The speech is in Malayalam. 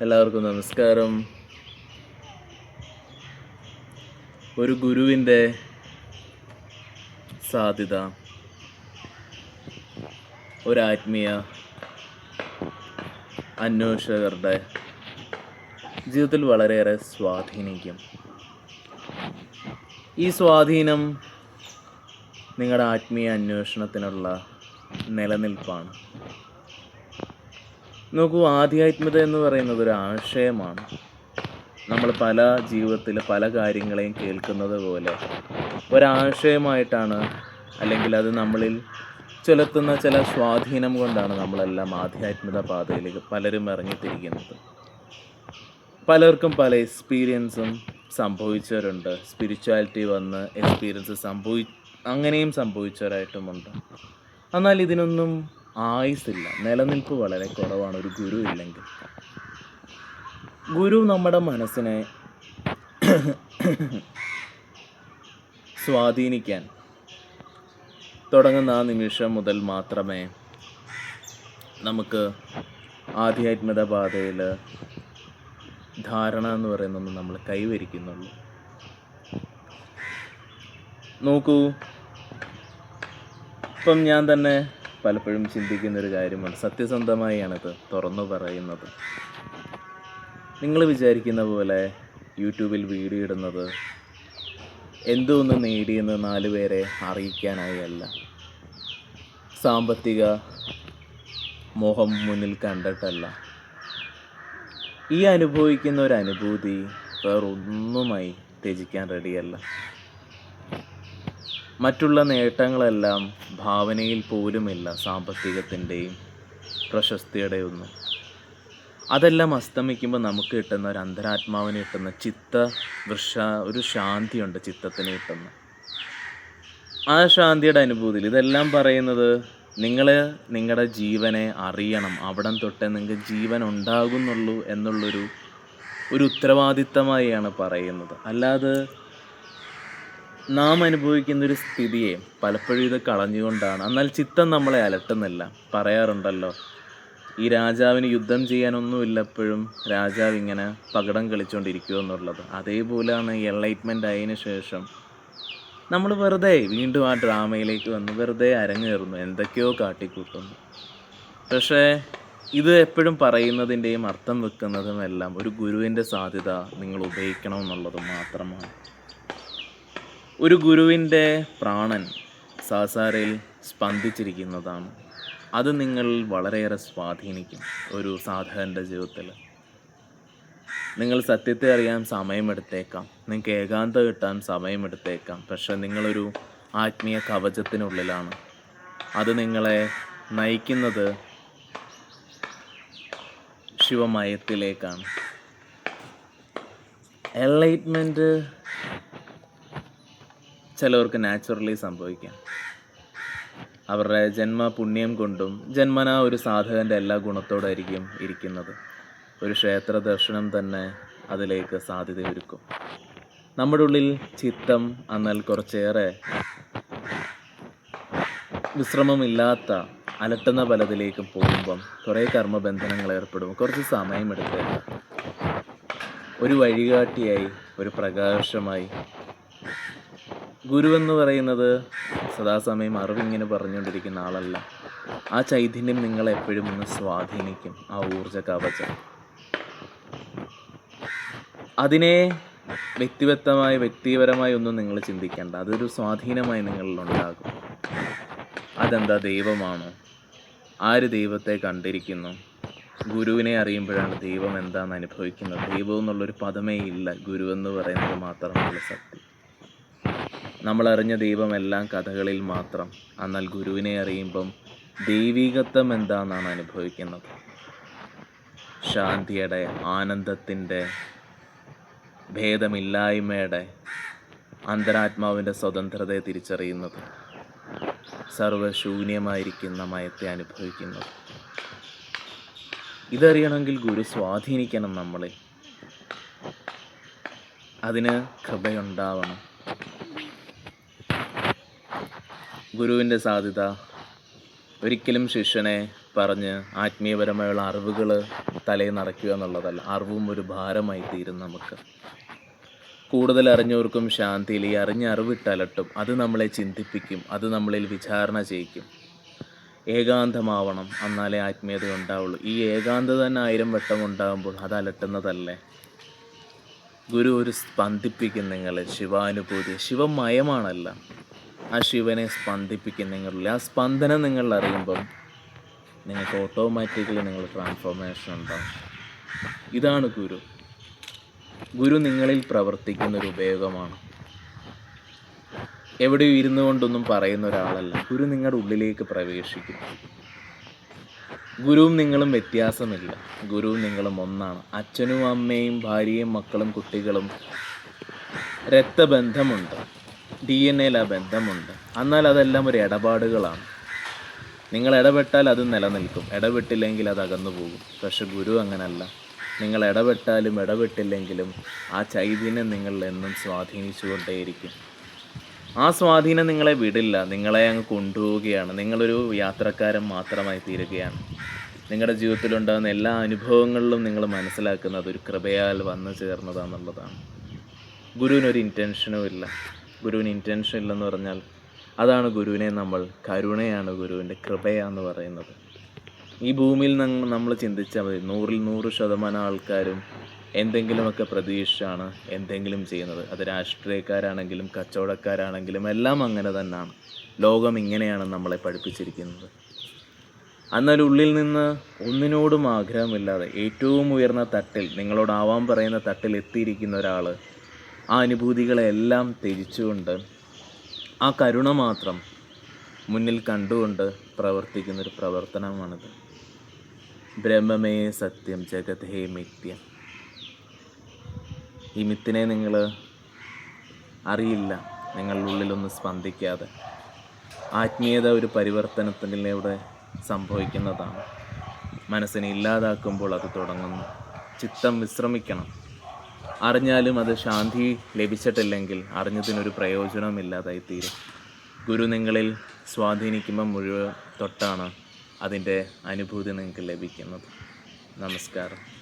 എല്ലാവർക്കും നമസ്കാരം. ഒരു ഗുരുവിന്റെ സാധ്യത ഒരാത്മീയ അന്വേഷകരുടെ ജീവിതത്തിൽ വളരെയേറെ സ്വാധീനിക്കും. ഈ സ്വാധീനം നിങ്ങളുടെ ആത്മീയ അന്വേഷണത്തിനുള്ള നിലനിൽപ്പാണ്. നോക്കൂ ആധ്യാത്മികത എന്ന് പറയുന്നത് ഒരു ആശയമാണ്. നമ്മൾ പല ജീവിതത്തിൽ പല കാര്യങ്ങളെയും കേൾക്കുന്നത് പോലെ ഒരാശയമായിട്ടാണ് അല്ലെങ്കിൽ അത് നമ്മളിൽ ചെലുത്തുന്ന ചില സ്വാധീനം കൊണ്ടാണ് നമ്മളെല്ലാം ആധ്യാത്മിക പാതയിലേക്ക് പലരും ഇറങ്ങിത്തിരിക്കുന്നത്. പലർക്കും പല എക്സ്പീരിയൻസും സംഭവിച്ചവരുണ്ട്. സ്പിരിച്വാലിറ്റി വന്ന് എക്സ്പീരിയൻസ് സംഭവി അങ്ങനെയും സംഭവിച്ചവരായിട്ടുമുണ്ട്. എന്നാൽ ഇതിനൊന്നും ആയുസില്ല നിലനിൽപ്പ് വളരെ കുറവാണ്. ഒരു ഗുരു ഇല്ലെങ്കിൽ. ഗുരു നമ്മുടെ മനസ്സിനെ സ്വാധീനിക്കാൻ തുടങ്ങുന്ന ആ നിമിഷം മുതൽ മാത്രമേ നമുക്ക് ആധ്യാത്മിക പാതയിൽ ധാരണ എന്ന് പറയുന്നത് നമ്മൾ കൈവരിക്കുന്നുള്ളൂ. നോക്കൂ. ഇപ്പം ഞാൻ തന്നെ പലപ്പോഴും ചിന്തിക്കുന്ന ഒരു കാര്യമാണ്. സത്യസന്ധമായാണിത് തുറന്നു പറയുന്നത്. നിങ്ങൾ വിചാരിക്കുന്ന പോലെ യൂട്യൂബിൽ വീഡിയോ ഇടുന്നത് എന്തോന്ന് നേടിയെന്ന് നാല് പേരെ അറിയിക്കാനായി അല്ല. സാമ്പത്തിക മോഹം മുന്നിൽ കണ്ടിട്ടല്ല. ഈ അനുഭവിക്കുന്ന ഒരു അനുഭൂതി വേറൊന്നുമായി ത്യജിക്കാൻ റെഡിയല്ല. മറ്റുള്ള നേട്ടങ്ങളെല്ലാം ഭാവനയിൽ പോലുമില്ല സാമ്പത്തികത്തിന്റെയും പ്രശസ്തിയുടെയും ഒന്നും അതെല്ലാം അസ്തമിക്കുമ്പോൾ നമുക്ക് കിട്ടുന്ന ഒരു അന്തരാത്മാവിന് കിട്ടുന്ന ചിത്ത വൃഷ ഒരു ശാന്തിയുണ്ട് ചിത്തത്തിന് കിട്ടുന്ന. ആ ശാന്തിയുടെ അനുഭൂതിയിൽ ഇതെല്ലാം പറയുന്നത് നിങ്ങൾ നിങ്ങളുടെ ജീവനെ അറിയണം. അവിടം തൊട്ടേ നിങ്ങൾക്ക് ജീവൻ ഉണ്ടാകുന്നുള്ളൂ എന്നുള്ളൊരു ഒരു ഉത്തരവാദിത്തമായാണ് പറയുന്നത്. അല്ലാതെ നാം അനുഭവിക്കുന്ന ഒരു സ്ഥിതിയെ പലപ്പോഴും ഇത് കളഞ്ഞുകൊണ്ടാണ്. എന്നാൽ ചിത്തം നമ്മളെ അലട്ടുന്നില്ല. പറയാറുണ്ടല്ലോ ഈ രാജാവിന് യുദ്ധം ചെയ്യാനൊന്നുമില്ലപ്പോഴും രാജാവ് ഇങ്ങനെ പകടം കളിച്ചുകൊണ്ടിരിക്കുക എന്നുള്ളത് അതേപോലെയാണ് എൻലൈറ്റ്മെന്റ് ആയതിനു ശേഷം നമ്മൾ വെറുതെ വീണ്ടും ആ ഡ്രാമയിലേക്ക് വന്ന് വെറുതെ അരങ്ങേറുന്നു എന്തൊക്കെയോ കാട്ടിക്കൂട്ടുന്നു. പക്ഷേ ഇത് എപ്പോഴും പറയുന്നതിന്റെയും അർത്ഥം വെക്കുന്നതും എല്ലാം ഒരു ഗുരുവിന്റെ സാധ്യത നിങ്ങൾ ഉപയോഗിക്കണം എന്നുള്ളത് മാത്രമാണ്. ഒരു ഗുരുവിന്റെ പ്രാണൻ സാസാരയിൽ സ്പന്ദിച്ചിരിക്കുന്നതാണ്. അത് നിങ്ങൾ വളരെയേറെ സ്വാധീനിക്കും ഒരു സാധകന്റെ ജീവിതത്തിൽ. നിങ്ങൾ സത്യത്തെ അറിയാൻ സമയമെടുത്തേക്കാം. നിങ്ങൾക്ക് ഏകാന്തം കിട്ടാൻ സമയമെടുത്തേക്കാം. പക്ഷെ നിങ്ങളൊരു ആത്മീയ കവചത്തിനുള്ളിലാണ്. അത് നിങ്ങളെ നയിക്കുന്നത് ശിവമയത്തിലേക്കാണ്. എൻലൈറ്റ്മെന്റ് ചിലവർക്ക് നാച്ചുറലി സംഭവിക്കാം. അവരുടെ ജന്മ പുണ്യം കൊണ്ടും ജന്മന ഒരു സാധകന്റെ എല്ലാ ഗുണത്തോടായിരിക്കും ഇരിക്കുന്നത്. ഒരു ക്ഷേത്ര ദർശനം തന്നെ അതിലേക്ക് സാധ്യതയൊരുക്കും. നമ്മുടെ ഉള്ളിൽ ചിത്തം എന്നാൽ കുറച്ചേറെ വിശ്രമമില്ലാത്ത അലട്ടുന്ന പലതിലേക്കും പോകുമ്പം കുറേ കർമ്മബന്ധനങ്ങൾ ഏർപ്പെടും. കുറച്ച് സമയമെടുത്തേക്കാം. ഒരു വഴികാട്ടിയായി ഒരു പ്രകാശമായി ഗുരു എന്ന് പറയുന്നത് സദാസമയം അറിവിങ്ങനെ പറഞ്ഞുകൊണ്ടിരിക്കുന്ന ആളല്ല. ആ ചൈതന്യം നിങ്ങളെ എപ്പോഴും ഒന്ന് സ്വാധീനിക്കും. ആ ഊർജ കവചം. അതിനെ വ്യക്തിഗതമായി വ്യക്തിപരമായി ഒന്നും നിങ്ങൾ ചിന്തിക്കേണ്ട. അതൊരു സ്വാധീനമായി നിങ്ങളിൽ ഉണ്ടാകും. അതെന്താ? ദൈവമാണോ? ആര് ദൈവത്തെ കണ്ടിരിക്കുന്നു? ഗുരുവിനെ അറിയുമ്പോഴാണ് ദൈവം എന്താണെന്ന് അനുഭവിക്കുന്നത്? ദൈവം എന്നുള്ളൊരു പദമേ ഇല്ല. ഗുരു എന്ന് പറയുന്നത് മാത്രമാണ് സത്യം. നമ്മൾ അറിഞ്ഞ ദൈവമെല്ലാം കഥകളിൽ മാത്രം. എന്നാൽ ഗുരുവിനെ അറിയുമ്പം ദൈവികത്വം എന്താണെന്നാണ് അനുഭവിക്കുന്നത്? ശാന്തിയുടെ ആനന്ദത്തിന്റെ ഭേദമില്ലായ്മയുടെ അന്തരാത്മാവിന്റെ സ്വതന്ത്രതയെ തിരിച്ചറിയുന്നത് സർവശൂന്യമായിരിക്കുന്ന മയത്തെ അനുഭവിക്കുന്നത്. ഇതറിയണമെങ്കിൽ ഗുരു സ്വാധീനിക്കണം നമ്മളെ. അതിന് കൃപയുണ്ടാവണം. ഗുരുവിന്റെ സാധ്യത. ഒരിക്കലും ശിഷ്യനെ പറഞ്ഞ് ആത്മീയപരമായുള്ള അറിവുകൾ തലയിൽ നടക്കുക എന്നുള്ളതല്ല. അറിവും ഒരു ഭാരമായി തീരും നമുക്ക്. കൂടുതൽ അറിഞ്ഞവർക്കും ശാന്തിയിൽ ഈ അറിഞ്ഞ അറിവിട്ടലട്ടും. അത് നമ്മളെ ചിന്തിപ്പിക്കും. അത് നമ്മളിൽ വിചാരണ ചെയ്യിക്കും. ഏകാന്തമാവണം. എന്നാലേ ആത്മീയത ഉണ്ടാവുള്ളൂ. ഈ ഏകാന്തത തന്നെ ആയിരം വട്ടം ഉണ്ടാകുമ്പോൾ അത് അലട്ടുന്നതല്ലേ? ഗുരു ഒരു സ്പന്ദിപ്പിക്കും നിങ്ങളെ. ശിവാനുഭൂതി. ശിവമയമാണല്ല. ആ ശിവനെ സ്പന്ദിപ്പിക്കും നിങ്ങളിൽ ആ സ്പന്ദനം നിങ്ങൾ അറിയുമ്പം നിങ്ങൾക്ക് ഓട്ടോമാറ്റിക്കലി നിങ്ങൾ ട്രാൻസ്ഫോർമേഷൻ ഉണ്ടാവും. ഇതാണ് ഗുരു. ഗുരു നിങ്ങളിൽ പ്രവർത്തിക്കുന്ന ഒരു ഉപയോഗമാണ്. എവിടെയും ഇരുന്നു കൊണ്ടൊന്നും പറയുന്ന ഒരാളല്ല. ഗുരു നിങ്ങളുടെ ഉള്ളിലേക്ക് പ്രവേശിക്കും. ഗുരുവും നിങ്ങളും വ്യത്യാസമില്ല. ഗുരുവും നിങ്ങളും ഒന്നാണ്. അച്ഛനും അമ്മയും ഭാര്യയും മക്കളും കുട്ടികളും രക്തബന്ധമുണ്ട്. ഡി എൻ എയിൽ ആ ബന്ധമുണ്ട്. എന്നാൽ അതെല്ലാം ഒരു ഇടപാടുകളാണ്. നിങ്ങൾ ഇടപെട്ടാൽ അത് നിലനിൽക്കും. ഇടപെട്ടില്ലെങ്കിൽ അത് അകന്നു പോകും. പക്ഷെ ഗുരു അങ്ങനല്ല. നിങ്ങൾ ഇടപെട്ടാലും ഇടപെട്ടില്ലെങ്കിലും ആ ചൈതന്യം നിങ്ങളിൽ എന്നും സ്വാധീനിച്ചുകൊണ്ടേയിരിക്കും. ആ സ്വാധീനം നിങ്ങളെ വിടില്ല. നിങ്ങളെ അങ്ങ് കൊണ്ടുപോവുകയാണ്. നിങ്ങളൊരു യാത്രക്കാരൻ മാത്രമായി തീരുകയാണ്. നിങ്ങളുടെ ജീവിതത്തിലുണ്ടാകുന്ന എല്ലാ അനുഭവങ്ങളിലും നിങ്ങൾ മനസ്സിലാക്കുന്നത് ഒരു കൃപയാൽ വന്നു ചേർന്നതാണെന്നുള്ളതാണ്. ഗുരുവിനൊരു ഇന്റൻഷനും ഇല്ല. ഗുരുവിന് ഇന്റൻഷൻ ഇല്ലെന്ന് പറഞ്ഞാൽ അതാണ് ഗുരുവിനെ നമ്മൾ കരുണയാണ് ഗുരുവിന്റെ കൃപയാന്ന് പറയുന്നത്. ഈ ഭൂമിയിൽ നമ്മൾ ചിന്തിച്ചാൽ മതി നൂറിൽ നൂറ് ശതമാനം ആൾക്കാരും എന്തെങ്കിലുമൊക്കെ പ്രതീക്ഷിച്ചാണ് എന്തെങ്കിലും ചെയ്യുന്നത്. അത് രാഷ്ട്രീയക്കാരാണെങ്കിലും കച്ചവടക്കാരാണെങ്കിലും എല്ലാം അങ്ങനെ തന്നെയാണ് ലോകം ഇങ്ങനെയാണ് നമ്മളെ പഠിപ്പിച്ചിരിക്കുന്നത്. എന്നാൽ ഉള്ളിൽ നിന്ന് ഒന്നിനോടും ആഗ്രഹമില്ലാതെ ഏറ്റവും ഉയർന്ന തട്ടിൽ നിങ്ങളോടാവാൻ പറയുന്ന തട്ടിൽ എത്തിയിരിക്കുന്ന ഒരാൾ ആ അനുഭൂതികളെല്ലാം ത്യജിച്ചുകൊണ്ട് ആ കരുണ മാത്രം മുന്നിൽ കണ്ടുകൊണ്ട് പ്രവർത്തിക്കുന്നൊരു പ്രവർത്തനമാണിത്. ബ്രഹ്മമേ സത്യം ജഗത് ഹേ മിത്യം ഈ മിത്തിനെ നിങ്ങൾ അറിയില്ല നിങ്ങളുടെ ഉള്ളിലൊന്ന് സ്പന്ദിക്കാതെ. ആത്മീയത ഒരു പരിവർത്തനത്തിലൂടെ സംഭവിക്കുന്നതാണ്. മനസ്സിനെ ഇല്ലാതാക്കുമ്പോൾ അത് തുടങ്ങുന്നു. ചിത്തം വിശ്രമിക്കണം. അറിഞ്ഞാലും അത് ശാന്തി ലഭിച്ചിട്ടില്ലെങ്കിൽ അറിഞ്ഞതിനൊരു പ്രയോജനമില്ലാതായി തീരും. ഗുരു നിങ്ങളിൽ സ്വാധീനിക്കുമ്പോൾ മുഴുവൻ തൊട്ടാണ് അതിന്റെ അനുഭൂതി നിങ്ങൾക്ക് ലഭിക്കുന്നത്. നമസ്കാരം.